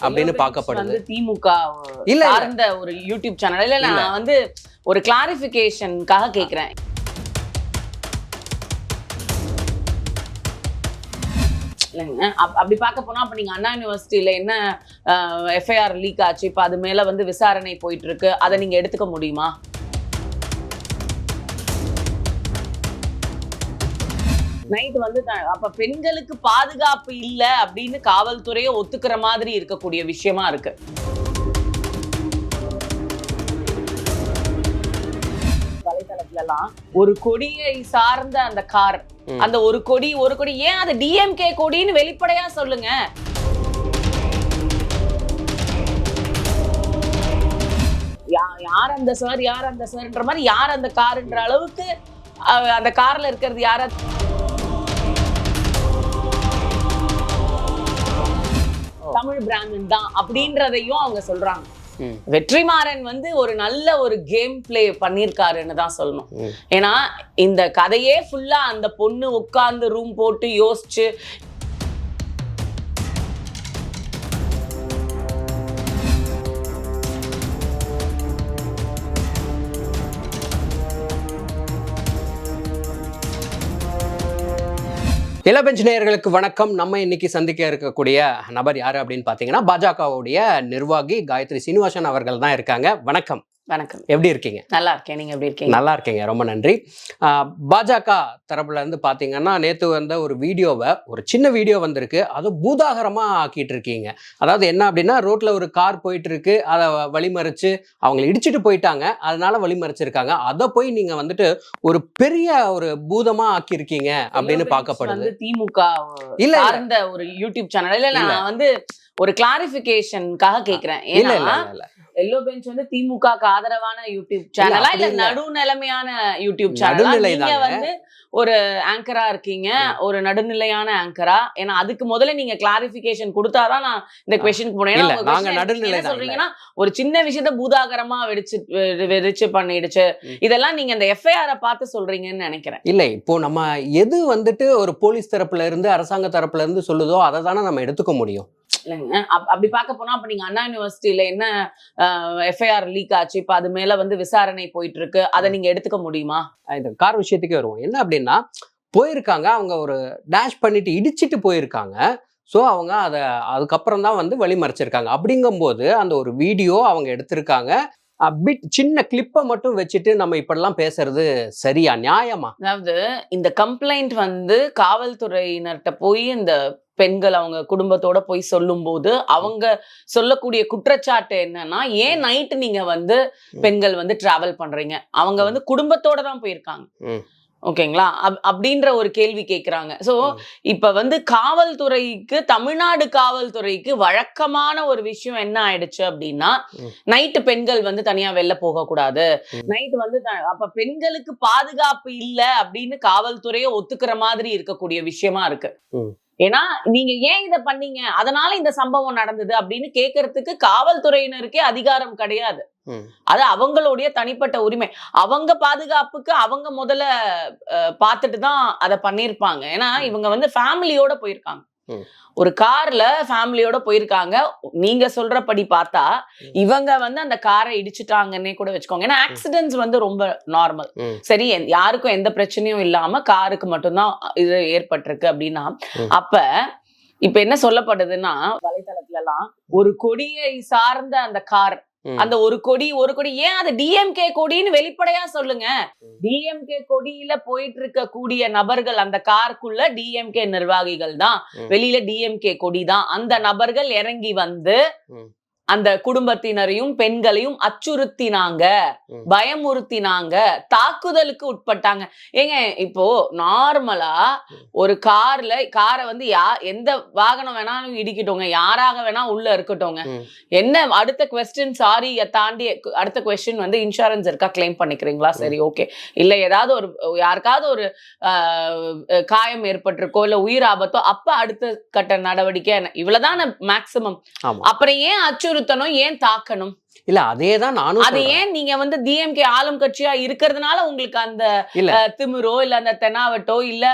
அப்படின்னு பார்க்கப்படுது. திமுக இல்ல. சார்ந்த ஒரு யூடியூப் சேனல் இல்ல நான் வந்து ஒரு கிளாரிபிகேஷனுக்காக அப்- அப்படி பார்க்க போனா அப்ப நீங்க அண்ணா யூனிவர்சிட்டியில என்ன எஃப்ஐஆர் லீக் ஆச்சு? இப்ப அது மேல வந்து விசாரணை போயிட்டு இருக்கு. அதை நீங்க எடுத்துக்க முடியுமா? நைட் வந்து அப்ப பெண்களுக்கு பாதுகாப்பு இல்ல அப்படின்னு காவல்துறையே ஒத்துக்கிற மாதிரி இருக்கக்கூடிய விஷயமா இருக்கு வலைத்தளத்துல எல்லாம் ஒரு கொடியை சார்ந்த அந்த கார். அந்த ஒரு கொடி ஒரு கொடி ஏன் அது டிஎம்கே கொடின்னு வெளிப்படையா சொல்லுங்க யா- யார் அந்த சார் யார் அந்த சார்ன்ற மாதிரி யார் அந்த காருன்ற அளவுக்கு அந்த கார்ல இருக்கிறது யார தமிழ் பிராமின் தான் அப்படின்றதையும் அவங்க சொல்றாங்க. வெற்றிமாறன் வந்து ஒரு நல்ல ஒரு கேம் பிளே பண்ணியிருக்காருன்னு தான் சொல்லணும். ஏன்னா இந்த கதையே ஃபுல்லா அந்த பொண்ணு உட்கார்ந்து ரூம் போட்டு யோசிச்சு இளபெஞ்ச் நேயர்களுக்கு வணக்கம். நம்ம இன்னைக்கு சந்திக்க இருக்கக்கூடிய நபர் யாரு அப்படின்னு பார்த்தீங்கன்னா பாஜகவுடைய நிர்வாகி காயத்ரி சீனிவாசன் அவர்கள் தான் இருக்காங்க. வணக்கம். வணக்கம். எப்படி இருக்கீங்க? நல்லா இருக்கேன். நீங்க எப்படி இருக்கீங்க? நல்லா இருக்கீங்க. ரொம்ப நன்றி. பாஜக தரப்புல இருந்து பாத்தீங்கன்னா நேத்து வந்த ஒரு வீடியோவை ஒரு சின்ன வீடியோ வந்திருக்கு. அது பூதாகரமா ஆக்கிட்டு இருக்கீங்க. அதாவது என்ன அப்படின்னா ரோட்ல ஒரு கார் போயிட்டு இருக்கு அதை வழிமறிச்சு அவங்களை இடிச்சிட்டு போயிட்டாங்க. அதனால வழிமறிச்சிருக்காங்க. அதை போய் நீங்க வந்துட்டு ஒரு பெரிய ஒரு பூதமா ஆக்கியிருக்கீங்க அப்படின்னு பார்க்கப்படுது. திமுக இல்ல. சார்ந்த ஒரு யூடியூப் சேனல். இல்ல. நான் வந்து ஒரு இல்ல இல்ல ஏன்னா இல்ல, இல்ல. எல்லோ பெஞ்ச் வந்து திமுகக்கு ஆதரவான யூடியூப் சேனலா இல்ல இல்ல. நடுநிலைமையான யூடியூப் சேனலா நீங்க. வந்து ஒரு ஆங்கரா இருக்கீங்க ஒரு நடுநிலையான ஆங்கரா ஏன்னா அதுக்கு முதல்ல நீங்க கிளாரிபிகேஷன் கொடுத்தாதான் நான் இந்த கொஸ்டினுக்கு போனேன். நாங்க நடுநிலை சொல்றீங்கன்னா ஒரு சின்ன விஷயத்த பூதாகரமா வெடிச்சு வெடிச்சு பண்ணிடுச்சு. இதெல்லாம் நீங்க இந்த எஃப்ஐஆர பார்த்து சொல்றீங்கன்னு நினைக்கிறேன். இல்ல இப்போ நம்ம எது வந்துட்டு ஒரு போலீஸ் தரப்புல இருந்து அரசாங்க தரப்புல இருந்து சொல்லுதோ அதை தானே நம்ம எடுத்துக்க முடியும். இல்லைங்க. அப்- அப்படி பார்க்க போனா அப்ப நீங்க அண்ணா யூனிவர்சிட்டியில என்ன எஃப்ஐஆர் லீக் ஆச்சு? இப்ப அது மேல வந்து விசாரணை போயிட்டு இருக்கு அதை நீங்க எடுத்துக்க முடியுமா? இந்த கார் விஷயத்துக்கே வருவோம். என்ன அப்படின்னா போயிருக்காங்க. அவங்க ஒரு டேஷ் பண்ணிட்டு இடிச்சிட்டு போயிருக்காங்க. ஸோ அவங்க அதை அதுக்கப்புறம் தான் வந்து வழிமறைச்சிருக்காங்க அப்படிங்கும்போது அந்த ஒரு வீடியோ அவங்க எடுத்திருக்காங்க. பிட் சின்ன கிளிப்பை மட்டும் வச்சுட்டு நம்ம இப்படிலாம் பேசுறது சரியா? நியாயமா? அதாவது இந்த கம்ப்ளைண்ட் வந்து காவல்துறையினர்கிட்ட போய் இந்த பெண்கள் அவங்க குடும்பத்தோட போய் சொல்லும்போது அவங்க சொல்லக்கூடிய குற்றச்சாட்டு என்னன்னா ஏன் நைட்டு நீங்க வந்து பெண்கள் வந்து டிராவல் பண்றீங்க அவங்க வந்து குடும்பத்தோட தான் போயிருக்காங்க. ஓகேங்களா அப்- அப்படின்ற ஒரு கேள்வி கேக்குறாங்க சோ. இப்ப வந்து காவல்துறைக்கு தமிழ்நாடு காவல்துறைக்கு வழக்கமான ஒரு விஷயம் என்ன ஆயிடுச்சு அப்படின்னா. நைட்டு பெண்கள் வந்து தனியா வெளில போக கூடாது ம். நைட் வந்து அப்ப பெண்களுக்கு பாதுகாப்பு இல்ல அப்படின்னு காவல்துறையே ஒத்துக்கிற மாதிரி இருக்கக்கூடிய விஷயமா இருக்கு. ஏன்னா நீங்க ஏன் இத பண்ணீங்க? அதனால இந்த சம்பவம் நடந்தது அப்படின்னு கேட்கறதுக்கு காவல்துறையினருக்கே அதிகாரம் கிடையாது. அது அவங்களுடைய தனிப்பட்ட உரிமை. அவங்க பாதுகாப்புக்கு அவங்க முதல்ல பார்த்துட்டு தான் அதை பண்ணியிருப்பாங்க. ஏன்னா இவங்க வந்து ஃபேமிலியோட போயிருக்காங்க. ஒரு கார்ல ஃபேமிலியோட போயிருக்காங்க நீங்க சொல்றபடி பார்த்தா. இவங்க வந்து அந்த காரை இடிச்சிட்டாங்கன்னே கூட வச்சுக்கோங்க ஏன்னா ஆக்சிடென்ட்ஸ் வந்து ரொம்ப நார்மல். சரி யாருக்கும் எந்த பிரச்சனையும் இல்லாம காருக்கு மட்டும்தான் இது ஏற்பட்டிருக்கு அப்படின்னா. அப்ப இப்ப என்ன சொல்லப்படுதுன்னா வலைத்தளத்துல எல்லாம் ஒரு கொடியை சார்ந்த அந்த கார். அந்த ஒரு கொடி ஒரு கொடி ஏன் அது டிஎம்கே கொடின்னு வெளிப்படையா சொல்லுங்க. டிஎம்கே கொடியில போயிட்டு இருக்க கூடிய நபர்கள் அந்த காருக்குள்ள டிஎம்கே நிர்வாகிகள் தான். வெளியில டிஎம்கே கொடி தான் அந்த நபர்கள் இறங்கி வந்து. அந்த குடும்பத்தினரையும் பெண்களையும் அச்சுறுத்தினாங்க. பயமுறுத்தினாங்க. தாக்குதலுக்கு உட்பட்டாங்க. ஏங்க இப்போ நார்மலா ஒரு கார்ல காரை வந்து யா எந்த வாகனம் வேணாலும் இடிக்கட்டுங்க. யாராக வேணா உள்ள இருக்கட்டும்ங்க ம். என்ன அடுத்த கொஸ்டின் சாரி தாண்டி அடுத்த கொஸ்டின் வந்து இன்சூரன்ஸ் இருக்கா கிளைம் பண்ணிக்கிறீங்களா? சரி ஓகே இல்ல ஏதாவது ஒரு யாருக்காவது ஒரு காயம் ஏற்பட்டிருக்கோ இல்ல உயிர் ஆபத்தோ அப்ப அடுத்த கட்ட நடவடிக்கை என்ன? இவ்வளவுதான மேக்சிமம் அப்புறம் ஏன் அச்சுறுத்தணும் ஏன் தாக்கணும்? இல்ல அதே தான் நானும் அது. ஏன் நீங்க வந்து டிஎம்கே ஆளும் கட்சியா இருக்கிறதுனால உங்களுக்கு அந்த திமிரோ இல்ல அந்த தெனாவட்டோ இல்ல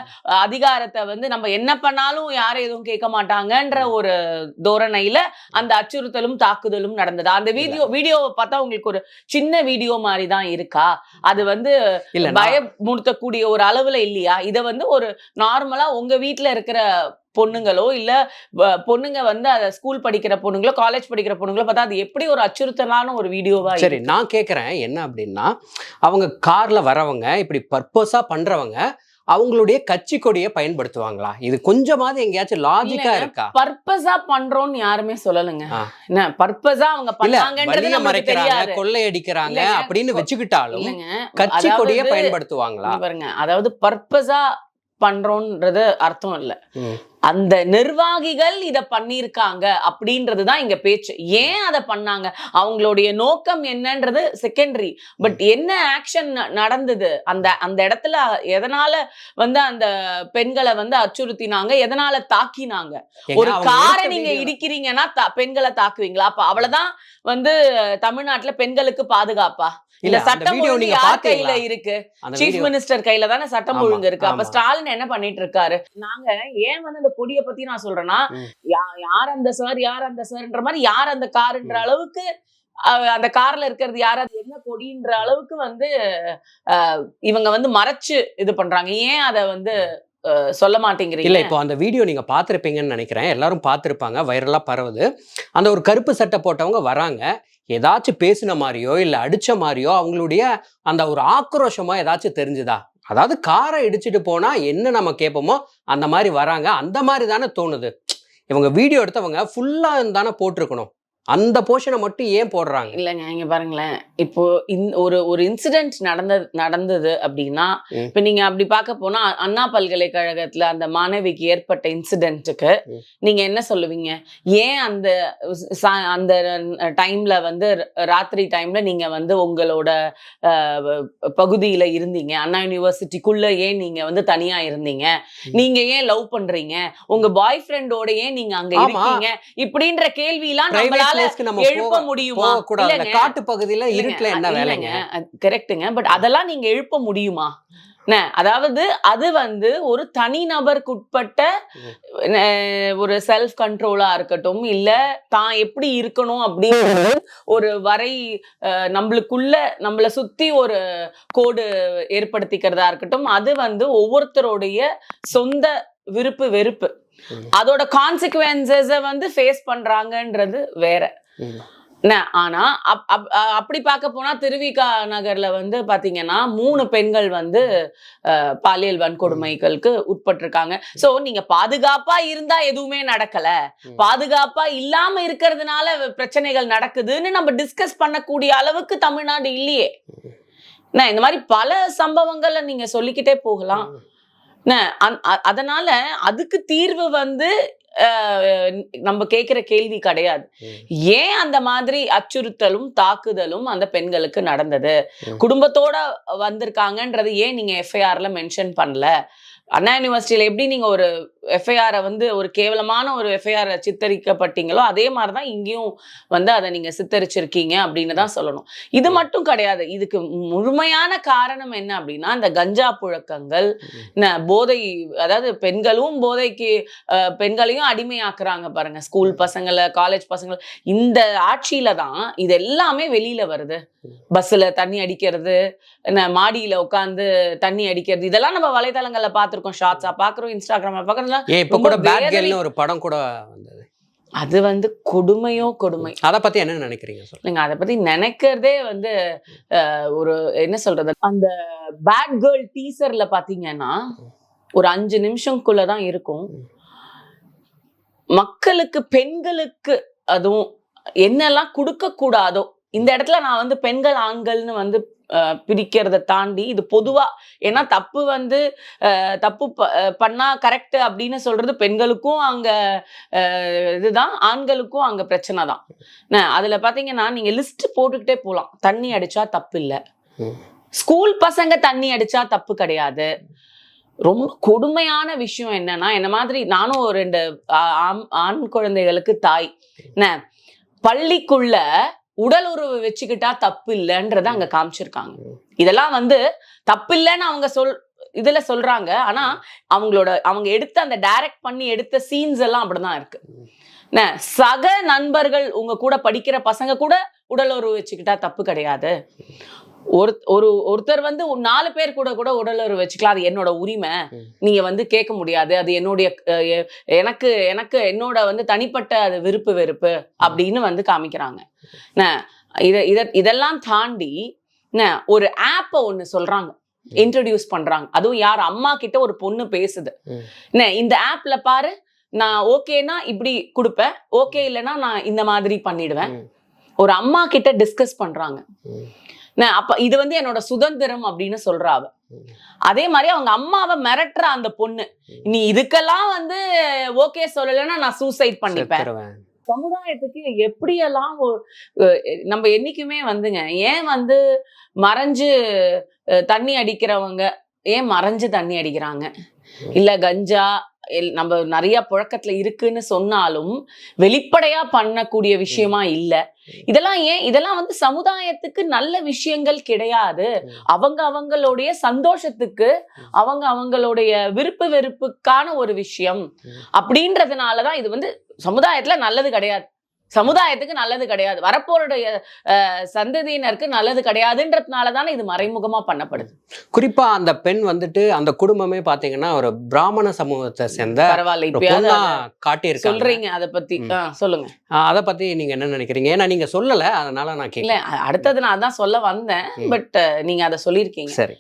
அதிகாரத்தை வந்து நம்ம என்ன பண்ணாலும் யாரும் எதுவும் கேட்க மாட்டாங்கன்ற ஒரு தோரணையில அந்த அச்சுறுத்தலும் தாக்குதலும் நடந்தது. அந்த வீடியோ வீடியோவை பார்த்தா உங்களுக்கு ஒரு சின்ன வீடியோ மாதிரி தான் இருக்கா? அது வந்து பயமுறுத்தக்கூடிய ஒரு அளவுல இல்லையா? இத வந்து ஒரு நார்மலா உங்க வீட்ல இருக்கிற பொண்ணுங்களோ இல்ல பொண்ணுங்க வந்து அத ஸ்கூல் படிக்கிற பொண்ணுங்களோ காலேஜ் படிக்கிற பொண்ணுங்களோ பார்த்தா அது எப்படி ஒரு அச்சுறுத்தலான ஒரு வீடியோவா சரி நான் கேக்குறேன். என்ன அப்படின்னா அவங்க கார்ல வரவங்க இப்படி பர்பஸா பண்றவங்க அவங்களுடைய கட்சி கொடியை பயன்படுத்துவாங்களா? இது கொஞ்சமாவது எங்கேயாச்சும் லாஜிக்கா. இருக்கா? பர்பஸா பண்றோம்னு யாருமே சொல்லலைங்க. என்ன பர்பஸா அவங்க பண்ணாங்கன்றது நமக்கு தெரியாது. கொள்ளையடிக்கிறாங்க. அப்படின்னு வச்சுக்கிட்டாலும் கட்சி கொடியை பயன்படுத்துவாங்களா? பாருங்க. அதாவது பர்பஸா பண்றோன்றது அர்த்தம் இல்ல. அந்த நிர்வாகிகள் இத பண்ணிருக்காங்க அப்படின்றதுதான் இங்க பேச்சு. ஏன் அத பண்ணாங்க? அவங்களுடைய நோக்கம் என்னன்றது செகண்டரி பட் என்ன ஆக்ஷன் நடந்தது? அந்த அந்த இடத்துல எதனால வந்து அந்த பெண்களை வந்து அச்சுறுத்தினாங்க? எதனால தாக்கினாங்க? ஒரு காரை நீங்க இடிக்கிறீங்கன்னா பெண்களை தாக்குவீங்களா? அப்ப அவ்வளவுதான் வந்து தமிழ்நாட்டுல பெண்களுக்கு பாதுகாப்பா? இல்ல சட்டம் வீடியோ ஒழுங்கு நீங்க யார் கையில இருக்கு? சீஃப் மினிஸ்டர் கையில தானே சட்டம் ஒழுங்கு இருக்கு. அப்ப. ஸ்டாலின் என்ன பண்ணிட்டு இருக்காரு? நாங்க ஏன் வந்து அந்த கொடிய பத்தி நான் சொல்றேன்னா யார் அந்த சார் யார் அந்த சார்ன்ற மாதிரி யார் அந்த காருன்ற அளவுக்கு அந்த கார்ல இருக்கிறது யார் அது என்ன கொடின்ற அளவுக்கு வந்து இவங்க வந்து மறைச்சு இது பண்றாங்க. ஏன் அத வந்து சொல்ல இல்ல மாட்டேங்கிறீங்க இப்போ அந்த வீடியோ நீங்க பார்த்திருப்பீங்கன்னு நினைக்கிறேன். எல்லாரும் பார்த்திருப்பாங்க வைரலா பரவுது. அந்த ஒரு கருப்பு சட்டை போட்டவங்க வராங்க. ஏதாச்சும் பேசின மாதிரியோ இல்ல அடிச்ச மாதிரியோ அவங்களுடைய அந்த ஒரு ஆக்ரோஷமா ஏதாச்சும் தெரிஞ்சுதா? அதாவது காரை இடிச்சிட்டு போனா என்ன நம்ம கேட்போமோ அந்த மாதிரி வராங்க. அந்த மாதிரி தானே தோணுது. இவங்க வீடியோ எடுத்தவங்க ஃபுல்லாக தானே போட்டிருக்கணும். அந்த போர்ஷனை மட்டும் ஏன் போடுறாங்க? இல்லைங்க இங்க பாருங்களேன். இப்போ இந்த ஒரு ஒரு இன்சிடென்ட் நடந்தது நடந்தது அப்படின்னா. இப்ப நீங்க அப்படி பார்க்க போனா அண்ணா பல்கலைக்கழகத்துல அந்த மாணவிக்கு ஏற்பட்ட இன்சிடென்ட்டுக்கு. நீங்க என்ன சொல்லுவீங்க? ஏன் அந்த அந்த டைம்ல வந்து ராத்திரி டைம்ல நீங்க வந்து உங்களோட பகுதியில இருந்தீங்க? அண்ணா யூனிவர்சிட்டிக்குள்ள ஏன் நீங்க வந்து தனியா இருந்தீங்க? நீங்க ஏன் லவ் பண்றீங்க? உங்க பாய் ஃப்ரெண்டோட ஏன் நீங்க அங்க. இருக்கீங்க? இப்படின்ற கேள்வியெல்லாம் பிரைவேட் நம்மளால பிளேஸ்க்கு நம்ம எழுப்ப முடியுமா? கூடாது. காட்டு பகுதியில இருட்டுல என்ன வேலைங்க? கரெக்ட்டுங்க பட் அதெல்லாம் நீங்க எழுப்ப முடியுமா? அதாவது அது வந்து ஒரு தனிநபருக்கு உட்பட்ட அஹ், ஒரு செல்ஃப் கண்ட்ரோலா இருக்கட்டும் இல்ல தான் எப்படி இருக்கணும் அப்படின்னு ஒரு வரை நம்மளுக்குள்ள நம்மள சுத்தி ஒரு கோடு ஏற்படுத்திக்கிறதா இருக்கட்டும் அது வந்து ஒவ்வொருத்தருடைய சொந்த விருப்பு வெறுப்பு. அதோட கான்சிக்வன்சஸ வந்து ஃபேஸ் பண்றாங்கன்றது வேற. ஆனா அப்படி பார்க்க போனா திருவிகா நகர்ல வந்து பாத்தீங்கன்னா மூணு பெண்கள் வந்து பாலியல் வன்கொடுமைகளுக்கு உட்பட்டிருக்காங்க. சோ நீங்க பாதுகாப்பா இருந்தா எதுவுமே நடக்கல. பாதுகாப்பா இல்லாம இருக்கிறதுனால பிரச்சனைகள் நடக்குதுன்னு நம்ம டிஸ்கஸ் பண்ணக்கூடிய அளவுக்கு தமிழ்நாடு இல்லையே. இந்த மாதிரி பல சம்பவங்களை நீங்க சொல்லிக்கிட்டே போகலாம். அதனால அதுக்கு தீர்வு வந்து நம்ம கேக்குற கேள்வி கிடையாது. ஏன் அந்த மாதிரி அச்சுறுத்தலும் தாக்குதலும் அந்த பெண்களுக்கு நடந்தது. குடும்பத்தோட வந்திருக்காங்கன்றது ஏன் நீங்க எஃப்ஐஆர்ல மென்ஷன் பண்ணல அண்ணா யூனிவர்சிட்டியில எப்படி நீங்க ஒரு எஃப்ஐஆரை வந்து ஒரு கேவலமான ஒரு எஃப்ஐஆர் சித்தரிக்கப்பட்டீங்களோ அதே மாதிரிதான் இங்கேயும் வந்து அதை நீங்க சித்தரிச்சிருக்கீங்க அப்படின்னு தான் சொல்லணும். இது மட்டும் கிடையாது. இதுக்கு முழுமையான காரணம் என்ன அப்படின்னா இந்த கஞ்சா புழக்கங்கள் போதை அதாவது பெண்களும் போதைக்கு பெண்களையும் அடிமையாக்குறாங்க பாருங்க. ஸ்கூல் பசங்களை காலேஜ் பசங்களை இந்த ஆட்சியில தான் இது எல்லாமே வெளியில வருது. பஸ்ல தண்ணி அடிக்கிறது என்ன மாடியில உட்காந்து தண்ணி அடிக்கிறது இதெல்லாம் நம்ம வலைதளங்கள்ல பார்த்திருக்கோம். ஷார்ட்ஸா பாக்குறோம் இன்ஸ்டாகிராம்ல பாக்குறோம் ஏன் இப்ப கூட பேட் ஒரு படம் கூட வந்தது. அது வந்து கொடுமையோ கொடுமை. அத பத்தி என்ன நினைக்கிறீங்க சொல்லுங்க. அதை பத்தி நினைக்கிறதே வந்து ஒரு என்ன சொல்றது அந்த பேட் கேர்ள் டீசர்ல பாத்தீங்கன்னா ஒரு அஞ்சு நிமிஷம்குள்ளதான் இருக்கும். மக்களுக்கு பெண்களுக்கு அதுவும் என்னெல்லாம் கொடுக்க கூடாதோ இந்த இடத்துல நான் வந்து பெண்கள் ஆண்கள்னு வந்து பிரிக்கிறத தாண்டி இது பொதுவா ஏன்னா தப்பு வந்து தப்பு பண்ணா கரெக்ட் அப்படின்னு சொல்றது பெண்களுக்கும் அங்க இதுதான் ஆண்களுக்கும் அங்க பிரச்சனை தான் அதுல பாத்தீங்கன்னா நீங்க லிஸ்ட் போட்டுக்கிட்டே போலாம். தண்ணி அடிச்சா தப்பு இல்ல. ஸ்கூல் பசங்க தண்ணி அடிச்சா தப்பு கிடையாது. ரொம்ப கொடுமையான விஷயம் என்னன்னா என்ன மாதிரி நானும் ஒரு ரெண்டு ஆண் குழந்தைகளுக்கு தாய். என்ன பள்ளிக்குள்ள உடல் உறவு வச்சுக்கிட்டா தப்பு இல்லைன்றத அங்க காமிச்சிருக்காங்க. இதெல்லாம் வந்து தப்பு இல்லைன்னு அவங்க சொல் இதுல சொல்றாங்க. ஆனா அவங்களோட அவங்க எடுத்த அந்த டைரக்ட் பண்ணி எடுத்த சீன்ஸ் எல்லாம் அப்படிதான் இருக்கு. என்ன, சக நண்பர்கள் உங்க கூட படிக்கிற பசங்க கூட உடல் உறவு வச்சுக்கிட்டா தப்பு கிடையாது. ஒரு ஒரு ஒருத்தர் வந்து நாலு பேர் கூட கூட உடல் உறவு வச்சுக்கலாம். அது என்னோட உரிமை. நீங்க வந்து கேட்க முடியாது. அது என்னுடைய எனக்கு எனக்கு என்னோட வந்து தனிப்பட்ட அது விருப்பு வெறுப்பு அப்படின்னு வந்து காமிக்கிறாங்க. இத இத இதெல்லாம் தாண்டி ஒரு ஆப்பை ஒண்ணு சொல்றாங்க. இன்ட்ரடியூஸ் பண்றாங்க. அதுவும் யார்? அம்மா கிட்ட ஒரு பொண்ணு பேசுது. இந்த ஆப்ல பாரு நான் ஓகேனா இப்படி கொடுப்பேன். ஓகே இல்லைன்னா நான் இந்த மாதிரி பண்ணிடுவேன். ஒரு அம்மா கிட்ட டிஸ்கஸ் பண்றாங்க. என்ன, அப்ப இது வந்து என்னோட சுதந்திரம் அப்படின்னு சொல்றா அவ. அதே மாதிரி அவங்க அம்மாவை மிரட்டுற அந்த பொண்ணு நீ இதுக்கெல்லாம் வந்து ஓகே சொல்லலைன்னா நான் சூசைட் பண்ணிப்பேன். சமுதாயத்துக்கு எப்படியெல்லாம் நம்ம என்னைக்குமே வந்துங்க ஏன் வந்து மறைஞ்சு தண்ணி அடிக்கிறவங்க ஏன் மறைஞ்சு தண்ணி அடிக்கிறாங்க இல்ல கஞ்சா நம்ம நிறைய புழக்கத்துல இருக்குன்னு சொன்னாலும் வெளிப்படையா பண்ணக்கூடிய விஷயமா இல்ல. இதெல்லாம் ஏன் இதெல்லாம் வந்து சமுதாயத்துக்கு நல்ல விஷயங்கள் கிடையாது. அவங்க அவங்களுடைய சந்தோஷத்துக்கு அவங்க அவங்களுடைய விருப்பு வெறுப்புக்கான ஒரு விஷயம். அப்படின்றதுனாலதான் இது வந்து சமுதாயத்துல நல்லது கிடையாது. சமுதாயத்துக்கு நல்லது கிடையாது. வரப்போருடைய சந்ததியினருக்கு நல்லது கிடையாதுன்றதுனால தானே இது மறைமுகமா பண்ணப்படுது. குறிப்பா அந்த பெண் வந்துட்டு அந்த குடும்பமே பாத்தீங்கன்னா ஒரு பிராமண சமூகத்தை சேர்ந்த பரவாயில்ல அத காட்டியிருக்காங்க. சொல்றீங்க அத. ஆ, சொல்லுங்க. அத பத்தி நீங்க என்ன நினைக்கிறீங்க? ஏன்னா நீங்க சொல்லல அதனால நான் இல்ல கேட்கல அடுத்தது நான் அதான் சொல்ல வந்தேன். பட் நீங்க அத சொல்லியிருக்கீங்க. சரி.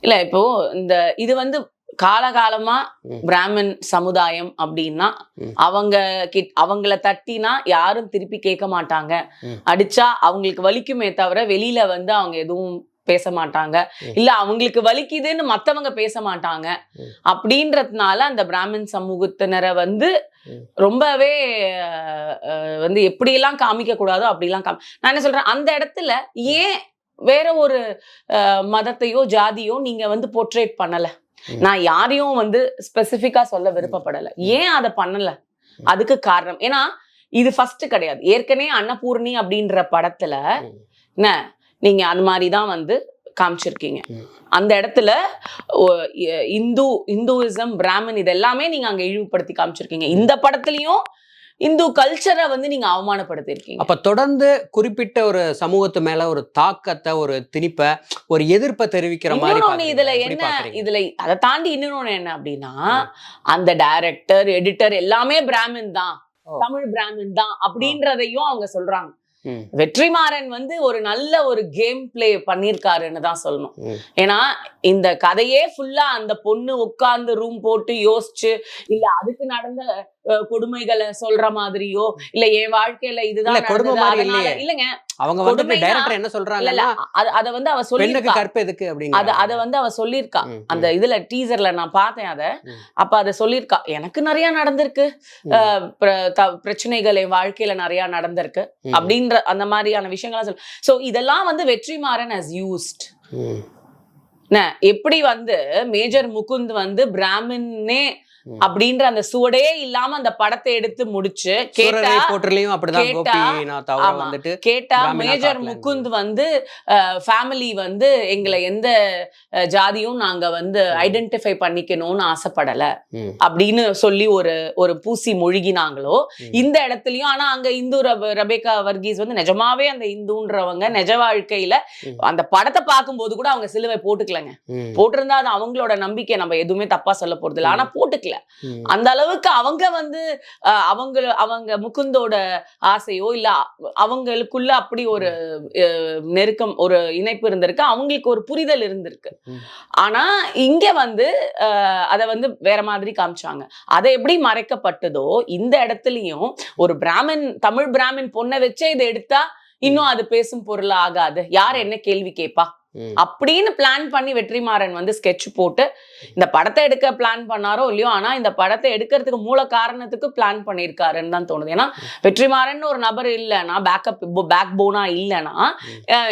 இல்ல இப்போ இந்த இது வந்து காலகாலமா. பிராமின் சமுதாயம் அப்படின்னா. அவங்க கிட் அவங்கள தட்டினா யாரும் திருப்பி கேட்க மாட்டாங்க. அடிச்சா அவங்களுக்கு வலிக்குமே தவிர வெளியில வந்து அவங்க எதுவும் பேச மாட்டாங்க. இல்ல அவங்களுக்கு வலிக்குதுன்னு மத்தவங்க பேச மாட்டாங்க. அப்படின்றதுனால அந்த பிராமின் சமூகத்தினரை வந்து. ரொம்பவே வந்து எப்படியெல்லாம் காமிக்க கூடாதோ அப்படிலாம் காமி நான் என்ன சொல்றேன் அந்த இடத்துல ஏன் வேற ஒரு மதத்தையோ ஜாதியோ நீங்க வந்து போர்ட்ரேட் பண்ணல. நான் யாரையும் வந்து ஸ்பெசிஃபிக்கா சொல்ல விருப்பப்படல. ஏன் அதை பண்ணல? அதுக்கு காரணம். ஏன்னா இது ஃபர்ஸ்ட் கிடையாது. ஏற்கனவே அன்னபூர்ணி அப்படின்ற படத்துல. என்ன நீங்க அது மாதிரி தான் வந்து காமிச்சிருக்கீங்க. அந்த இடத்துல இந்து இந்துவிசம் பிராமன் இது எல்லாமே நீங்க அங்க இழிவுபடுத்தி காமிச்சிருக்கீங்க. இந்த படத்துலயும் இந்து கல்ச்சரை வந்து நீங்க அவமானப்படுத்திருக்கீங்க அப்ப தொடர்ந்து குறிப்பிட்ட ஒரு சமூகத்து மேல ஒரு தாக்கத்தை ஒரு திணிப்ப ஒரு எதிர்ப்பை தெரிவிக்கிற மாதிரி. இதுல என்ன? இதுல அதை தாண்டி இன்னொன்னு என்ன அப்படின்னா அந்த டைரக்டர் எடிட்டர் எல்லாமே பிராமின் தான். தமிழ் பிராமின் தான் அப்படின்றதையும் அவங்க சொல்றாங்க வெற்றிமாறன் வந்து ஒரு நல்ல ஒரு கேம் பிளே பண்ணிருக்காருன்னு தான் சொல்லணும். ஏன்னா இந்த கதையே ஃபுல்லா அந்த பொண்ணு உட்கார்ந்து ரூம் போட்டு யோசிச்சு இல்ல அதுக்கு நடந்த கொடுமைகளை சொல்ற மாதிரியோ இல்ல என் வாழ்க்கையில இதுதான் கொடுமை மாதிரி இல்லையே. இல்லங்க. அவங்க கொடுமைனா- டைரக்டர் என்ன இல்ல இல்ல அத- அத வந்து அவ பெண்ணுக்கு சொல்லியிருக்கா கற்பெதுக்கு அத அப்படிங்க அத வந்து அவ சொல்லியிருக்கா. ம், அந்த இதுல டீசர்ல நான் பார்த்தேன் அத. அப்ப அத சொல்லியிருக்கா. எனக்கு நிறைய நடந்திருக்கு. பிரச்சனைகள் என் வாழ்க்கையில நிறைய நடந்திருக்கு அப்படின்ற அந்த மாதிரியான விஷயங்கள்லாம் சொல். சோ இதெல்லாம் வந்து வெற்றிமாறன் as used. ம், எப்படி வந்து மேஜர் முகுந்த் வந்து பிராமின்னே. அப்படின்ற அந்த சுவடே இல்லாம அந்த படத்தை எடுத்து முடிச்சு கேட்டா போற்றுலயும் அப்படிதான். வந்துட்டு கேட்டா மேஜர். முகுந்த் வந்து ஃபேமிலி வந்து எங்களை எந்த ஜாதியும் நாங்க வந்து ஐடென்டிஃபை பண்ணிக்கணும்னு ஆசைப்படல. அப்படின்னு சொல்லி ஒரு ஒரு பூசி மொழிகினாங்களோ. இந்த இடத்துலயும் ஆனா அங்க இந்து ரப- ரபேகா வர்கீஸ் வந்து நிஜமாவே அந்த இந்துன்றவங்க நிஜ வாழ்க்கையில. அந்த படத்தை பார்க்கும்போது கூட அவங்க சிலுவை போட்டுக்கலங்க. போட்டிருந்தா அது அவங்களோட நம்பிக்கை நம்ம எதுவுமே தப்பா சொல்ல போறது இல்ல ஆனா போட்டுக்கல. ம், அந்த அளவுக்கு அவங்க வந்து அவங்க அவங்க முகுந்தோட ஆசையோ இல்ல அவங்களுக்குள்ள அப்படி ஒரு நெருக்கம் ஒரு இணைப்பு இருந்திருக்கு. அவங்களுக்கு ஒரு புரிதல் இருந்திருக்கு. ஆனா இங்க வந்து அத வந்து வேற மாதிரி காமிச்சாங்க. அதை எப்படி மறைக்கப்பட்டதோ இந்த இடத்துலயும் ஒரு பிராமின் தமிழ் பிராமின் பொண்ணை வச்சே இதை எடுத்தா இன்னும் அது பேசும் பொருள் ஆகாது யார் என்ன கேள்வி கேட்பா. அப்படின்னு பிளான் பண்ணி வெற்றிமாறன் வந்து ஸ்கெட்ச் போட்டு இந்த படத்தை எடுக்க பிளான் பண்ணாரோ இல்லையோ ஆனா இந்த படத்தை எடுக்கிறதுக்கு மூல காரணத்துக்கு பிளான் பண்ணியிருக்காருன்னு தான் தோணுது. ஏன்னா வெற்றிமாறன் ஒரு நபர் இல்லைன்னா பேக்கப் பேக் போனா இல்லைன்னா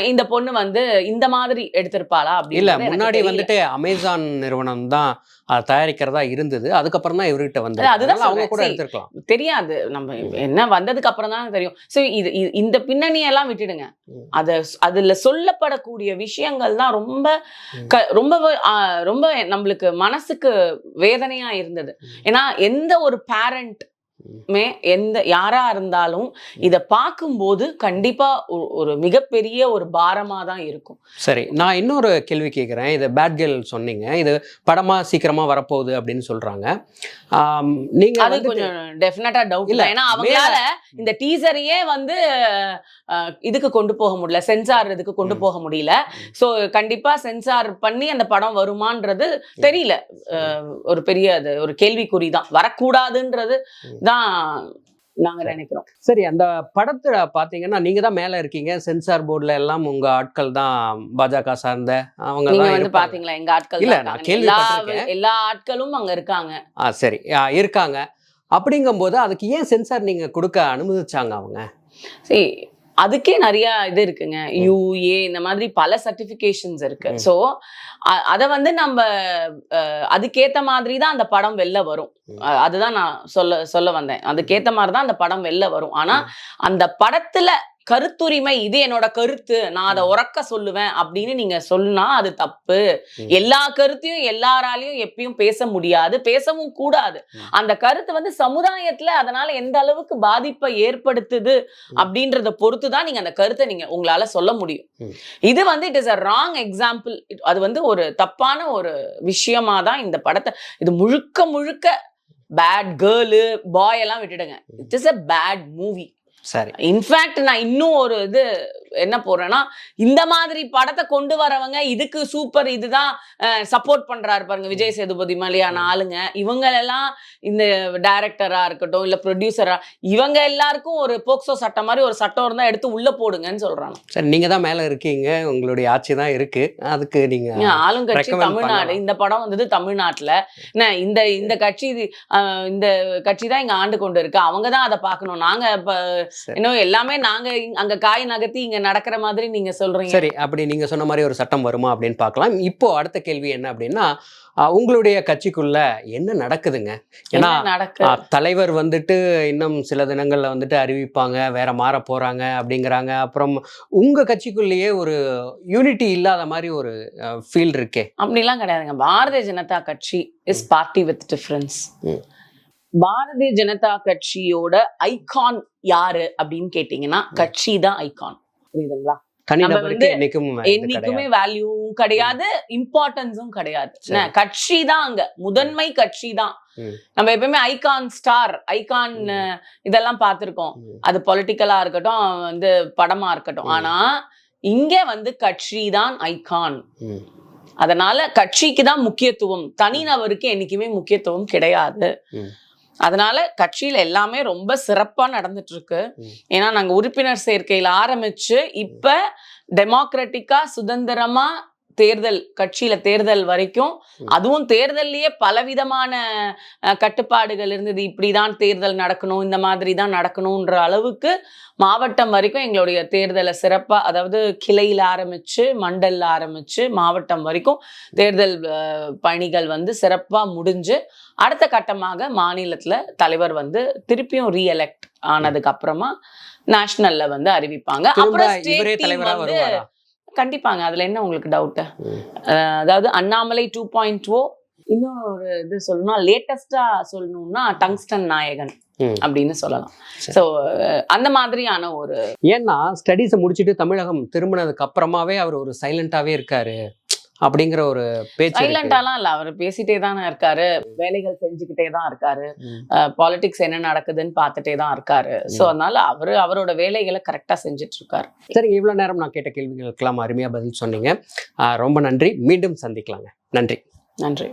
இந்த பொண்ணு வந்து இந்த மாதிரி எடுத்திருப்பாளா இல்ல அப்படின்னு முன்னாடி வந்துட்டு அமேசான் நிறுவனம் தான் தயாரிக்கிறதா இருந்தது. அதுக்கப்புறம் தான் இவர்கிட்ட வந்து அது- அதுதான் அவங்க கூட. எடுத்திருக்கலாம் தெரியாது. நம்ம என்ன வந்ததுக்கு அப்புறம் தான் தெரியும். சோ இது இந்த பின்னணி எல்லாம் விட்டுடுங்க. அத அதுல சொல்லப்படக்கூடிய விஷயங்கள் தான் ரொம்ப ரொம்ப ரொம்ப நம்மளுக்கு மனசுக்கு வேதனையா இருந்தது. ஏன்னா எந்த ஒரு பேரண்ட் மே எந்த யாரா இருந்தாலும் இத பார்க்கும்போது கண்டிப்பா ஒரு- மிகப்பெரிய ஒரு பாரமா தான் இருக்கும். சரி நான் இன்னொரு கேள்வி கேட்குறேன். இது பேட் கேர்ள் சொன்னீங்க. இது படமா சீக்கிரமா வரப்போகுது அப்படின்னு சொல்றாங்க. நீங்க அது கொஞ்சம் டெஃபினட்டா டவுட் இல்ல, ஏன்னா அவங்களால இந்த டீசரையே வந்து இதுக்கு கொண்டு போக முடியல. சென்சார் இதுக்கு கொண்டு. போக முடியல. சோ கண்டிப்பா சென்சார் பண்ணி அந்த படம் வருமான்றது தெரியல. ஒரு பெரிய அது ஒரு கேள்விக்குறி தான். வரக்கூடாதுன்றது. தான் நாங்க நினைக்கிறோம். சரி அந்த படத்துல பாத்தீங்கன்னா நீங்க தான் மேல இருக்கீங்க. சென்சார் போர்டுல எல்லாம் உங்க ஆட்கள் தான் பாஜக சார்ந்த அவங்க நீங்க வந்து. பாத்தீங்களா எங்க ஆட்கள் இல்ல, நான் இருக்காங்க. எல்லா ஆட்களும் அங்க இருக்காங்க. ஆ சரி. இருக்காங்க. அப்படிங்கும்போது அதுக்கு ஏன் சென்சார் நீங்க கொடுக்க அனுமதிச்சாங்க அவங்க? சரி அதுக்கே நிறைய இது இருக்குங்க. யூஏ இந்த மாதிரி பல சர்டிபிகேஷன்ஸ் இருக்கு. ஸோ அதை வந்து நம்ம அஹ், அதுக்கேத்த மாதிரி தான் அந்த படம் வெளில வரும். அதுதான் நான் சொல்ல சொல்ல வந்தேன். அதுக்கேத்த மாதிரி தான் அந்த படம் வெளில வரும். ஆனா ம். அந்த படத்துல கருத்துரிமை இது என்னோட கருத்து. நான் அதை. உறக்க சொல்லுவேன் அப்படின்னு நீங்க சொன்னா அது தப்பு. எல்லா கருத்தையும் எல்லாராலையும் எப்பயும் பேச முடியாது. பேசவும் கூடாது. அந்த கருத்து வந்து சமுதாயத்துல அதனால எந்த அளவுக்கு பாதிப்பை ஏற்படுத்துது அப்படின்றத பொறுத்து தான் நீங்க அந்த கருத்தை நீங்க உங்களால சொல்ல முடியும். இது வந்து it is a wrong example அது வந்து ஒரு தப்பான ஒரு விஷயமா தான் இந்த படத்தை இது முழுக்க முழுக்க பேட் கேர்ளு பாய் எல்லாம் விட்டுடுங்க. It is a bad movie சரி. இன்ஃபேக்ட் நான் இன்னும் ஒரு இது என்ன போறேன்னா இந்த மாதிரி படத்தை கொண்டு வரவங்க இதுக்கு சூப்பர் இதுதான் சப்போர்ட் பண்றாரு பாருங்க விஜய் சேதுபதி மாதிரியான ஆளுங்க இவங்க எல்லாம் இந்த டைரக்டரா இருக்கட்டும் இல்ல ப்ரொடியூசரா இவங்க எல்லாருக்கும் ஒரு போக்சோ சட்டம் மாதிரி ஒரு சட்டம் இருந்தா எடுத்து உள்ள போடுங்கன்னு சொல்றாங்க. சரி நீங்க தான் மேல இருக்கீங்க உங்களுடைய ஆட்சி தான் இருக்கு. அதுக்கு நீங்க ஆளுங்கட்சி தமிழ்நாடு. இந்த படம் வந்தது தமிழ்நாட்டுல. என்ன இந்த இந்த கட்சி இந்த கட்சி தான் இங்க ஆண்டு கொண்டு இருக்கு. அவங்க தான் அதை பார்க்கணும். நாங்க. இன்னும் எல்லாமே நாங்க அங்க காய் நகர்த்தி இங்க நடக்கிற மாதிரி நீங்க சொல்றீங்க. சரி அப்படி நீங்க சொன்ன மாதிரி ஒரு சட்டம் வருமா அப்படின்னு பார்க்கலாம். இப்போ அடுத்த கேள்வி என்ன அப்படின்னா உங்களுடைய கட்சிக்குள்ள என்ன நடக்குதுங்க? ஏன்னா தலைவர் வந்துட்டு இன்னும் சில தினங்கள்ல வந்துட்டு அறிவிப்பாங்க வேற மாற போறாங்க அப்படிங்கிறாங்க. அப்புறம் உங்க கட்சிக்குள்ளேயே ஒரு யூனிட்டி இல்லாத மாதிரி ஒரு ஃபீல் இருக்கே. அப்படிலாம் கிடையாதுங்க. பாரதிய ஜனதா கட்சி is party with difference. Bharatiya Janata கட்சியோட ஐகான் யாரு அப்படின்னு கேட்டீங்கன்னா கட்சி தான் ஐகான் புரியுதுங்களா என்னைக்கும். வேல்யூவும் கிடையாது இம்பார்ட்டன்ஸும் கிடையாது கட்சி தான் அங்க முதன்மை கட்சி தான். நம்ம எப்பயுமே ஐகான் ஸ்டார் ஐகான். இதெல்லாம் பார்த்திருக்கோம். அது பொலிட்டிக்கலா இருக்கட்டும் வந்து படமா இருக்கட்டும். ஆனா இங்க வந்து கட்சி தான் ஐகான். அதனால கட்சிக்கு தான் முக்கியத்துவம் தனிநபருக்கு என்னைக்குமே முக்கியத்துவம் கிடையாது. அதனால கட்சியில எல்லாமே ரொம்ப சிறப்பா நடந்துட்டு இருக்கு. ஏன்னா நாங்க உறுப்பினர் சேர்க்கையில ஆரம்பிச்சு இப்ப டெமோக்ராட்டிக்கா சுதந்திரமா தேர்தல் கட்சியில தேர்தல் வரைக்கும். அதுவும் தேர்தல்லயே பலவிதமான கட்டுப்பாடுகள் இருந்தது. இப்படிதான் தேர்தல் நடக்கணும் இந்த மாதிரி தான் நடக்கணும்ன்ற அளவுக்கு மாவட்டம் வரைக்கும் எங்களுடைய தேர்தலை சிறப்பா அதாவது கிளையில ஆரம்பிச்சு மண்டல்ல ஆரம்பிச்சு மாவட்டம் வரைக்கும் தேர்தல் பணிகள் வந்து சிறப்பா முடிஞ்சு அடுத்த கட்டமாக மாநிலத்துல தலைவர் வந்து திருப்பியும் ரீஎலெக்ட் ஆனதுக்கு அப்புறமா நேஷனல்ல வந்து அறிவிப்பாங்க. திரும்ப அப்புறம் கண்டிப்பாங்க அதுல என்ன உங்களுக்கு டவுட் ம். அதாவது அண்ணாமலை டூ பாயிண்ட் ஓ இன்னும் ஒரு இது சொல்லணும்னா லேட்டஸ்டா சொல்லணும்னா டங்ஸ்டன் நாயகன். அப்படின்னு சொல்லலாம். சோ அந்த மாதிரியான ஒரு ஏன்னா ஸ்டடீஸை முடிச்சுட்டு தமிழகம் திரும்பினதுக்கு அப்புறமாவே அவர் ஒரு சைலண்டாவே இருக்காரு அப்படிங்கிற ஒரு பேச்சு. சைலண்டாலாம் இல்ல அவர் பேசிட்டே தானே இருக்காரு. வேலைகள் செஞ்சுக்கிட்டே தான் இருக்காரு. பாலிடிக்ஸ் என்ன நடக்குதுன்னு பார்த்துட்டே தான் இருக்காரு. சோ அதனால அவரு அவரோட வேலைகளை கரெக்டா செஞ்சுட்டு இருக்காரு சரிங்க இவ்வளவு நேரம் நான் கேட்ட கேள்விகளுக்கெல்லாம் அருமையா பதில் சொன்னீங்க. ரொம்ப நன்றி. மீண்டும் சந்திக்கலாங்க. நன்றி. நன்றி.